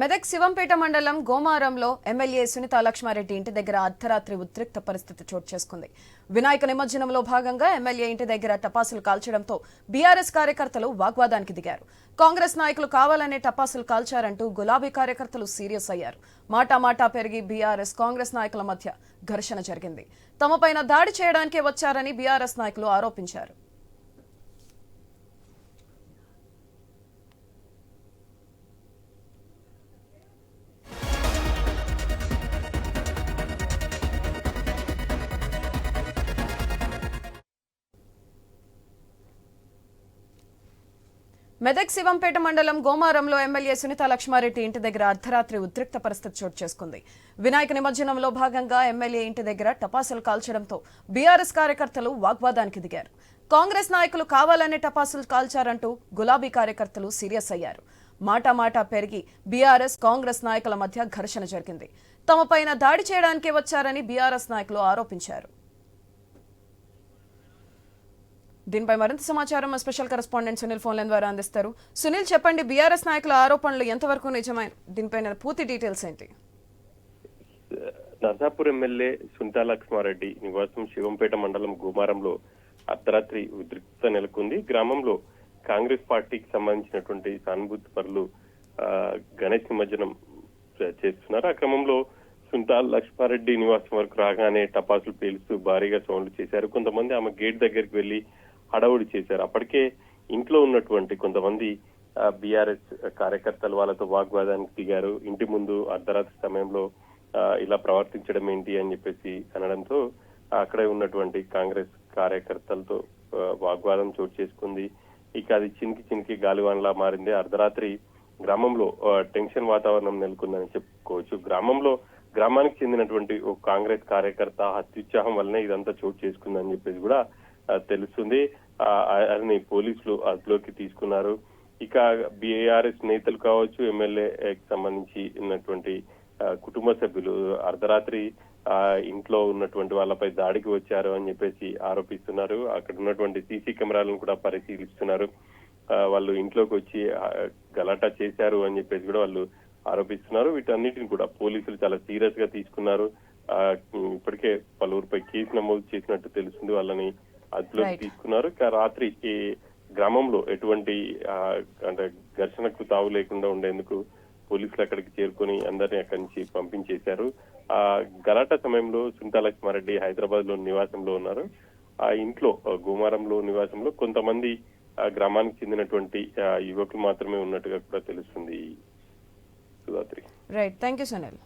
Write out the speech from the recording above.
మెదక్ శివంపేట మండలం గోమారంలో ఎమ్మెల్యే సునీత లక్ష్మారెడ్డి ఇంటి దగ్గర అర్ధరాత్రి ఉద్రిక్త పరిస్థితి చోటు చేసుకుంది. వినాయక నిమజ్జనంలో భాగంగా ఎమ్మెల్యే ఇంటి దగ్గర టపాసులు కాల్చడంతో బీఆర్ఎస్ కార్యకర్తలు వాగ్వాదానికి దిగారు. కాంగ్రెస్ నాయకులు కావాలనే టపాసులు కాల్చారంటూ గులాబీ కార్యకర్తలు సీరియస్ అయ్యారు. మాటా మాటా పెరిగి బీఆర్ఎస్ కాంగ్రెస్ నాయకుల మధ్య ఘర్షణ జరిగింది. తమపైన దాడి చేయడానికే వచ్చారని బీఆర్ఎస్ నాయకులు ఆరోపించారు. మెదక్ శివంపేట మండలం గోమారంలో ఎమ్మెల్యే సునీత లక్ష్మారెడ్డి ఇంటి దగ్గర అర్ధరాత్రి ఉద్రిక్త పరిస్థితి చోటు చేసుకుంది. వినాయక నిమజ్జనంలో భాగంగా ఎమ్మెల్యే ఇంటి దగ్గర టపాసులు కాల్చడంతో బీఆర్ఎస్ కార్యకర్తలు వాగ్వాదానికి దిగారు. కాంగ్రెస్ నాయకులు కావాలనే టపాసులు కాల్చారంటూ గులాబీ కార్యకర్తలు సీరియస్ అయ్యారు. మాటా మాటా పెరిగి బీఆర్ఎస్ కాంగ్రెస్ నాయకుల మధ్య ఘర్షణ జరిగింది. తమపైన దాడి చేయడానికే వచ్చారని బీఆర్ఎస్ నాయకులు ఆరోపించారు. దీనిపై మరింత సమాచారం మా స్పెషల్ కరెస్పాండెంట్ సునీల్ ఫోన్ ద్వారా అందిస్తారు. సునీల్ చెప్పండి బీఆర్ఎస్ నాయకుల ఆరోపణలు ఎంతవరకు నిజమైన? దీనిపైన పూర్తి డీటెయిల్స్ ఏంటి? నర్సాపూర్ ఎమ్మెల్యే సునీతా లక్ష్మారెడ్డి నివాసం శివంపేట మండలం గుమారంలో అర్ధరాత్రి ఉద్రిక్తత నెలకొంది. గ్రామంలో కాంగ్రెస్ పార్టీకి సంబంధించినటువంటి సానుభూతి పరులు గణేష్ నిమజ్జనం చేస్తున్నారు. ఆ క్రమంలో సునీతా లక్ష్మారెడ్డి నివాసం వరకు రాగానే టపాసులు పేలుస్తూ భారీగా సౌండ్లు చేశారు. కొంతమంది ఆమె గేట్ దగ్గరికి వెళ్ళి హడావుడి చేశారు. అప్పటికే ఇంట్లో ఉన్నటువంటి కొంతమంది బీఆర్ఎస్ కార్యకర్తలు వాళ్ళతో వాగ్వాదానికి దిగారు. ఇంటి ముందు అర్ధరాత్రి సమయంలో ఇలా ప్రవర్తించడం ఏంటి అని చెప్పేసి అనడంతో అక్కడే ఉన్నటువంటి కాంగ్రెస్ కార్యకర్తలతో వాగ్వాదం చోటు చేసుకుంది. ఇక అది చినికి చినికి గాలివానలా మారింది. అర్ధరాత్రి గ్రామంలో టెన్షన్ వాతావరణం నెలకొందని చెప్పుకోవచ్చు. గ్రామంలో గ్రామానికి చెందినటువంటి ఒక కాంగ్రెస్ కార్యకర్త అత్యుత్సాహం వల్లనే ఇదంతా చోటు చేసుకుందని చెప్పేసి కూడా తెలుస్తుంది. ఆ, అని పోలీసులు అదుపులోకి తీసుకున్నారు. ఇక బీఆర్ఎస్ నేతలు కావచ్చు ఎమ్మెల్యేకి సంబంధించి ఉన్నటువంటి ఆ, కుటుంబ సభ్యులు అర్ధరాత్రి ఆ ఇంట్లో ఉన్నటువంటి వాళ్ళపై దాడికి వచ్చారు అని చెప్పేసి ఆరోపిస్తున్నారు. అక్కడ ఉన్నటువంటి సీసీ కెమెరాలను కూడా పరిశీలిస్తున్నారు. ఆ, వాళ్ళు ఇంట్లోకి వచ్చి గలాటా చేశారు అని చెప్పేసి కూడా వాళ్ళు ఆరోపిస్తున్నారు. వీటన్నిటిని కూడా పోలీసులు చాలా సీరియస్గా తీసుకున్నారు. ఆ, ఇప్పటికే పలువురిపై కేసు నమోదు చేసినట్టు తెలుస్తుంది వాళ్ళని. అదుపులోకి. తీసుకున్నారు. రాత్రి ఈ గ్రామంలో ఎటువంటి అంటే ఘర్షణకు తావు లేకుండా ఉండేందుకు పోలీసులు అక్కడికి చేరుకొని అందరినీ అక్కడి నుంచి పంపించేశారు. ఆ గలాటా సమయంలో సునీతా లక్ష్మారెడ్డి హైదరాబాద్లో నివాసంలో ఉన్నారు. ఆ ఇంట్లో గుమారంలో నివాసంలో కొంతమంది ఆ గ్రామానికి చెందినటువంటి యువకులు మాత్రమే ఉన్నట్టుగా కూడా తెలుస్తుంది. Sudhatri right thank you Sunil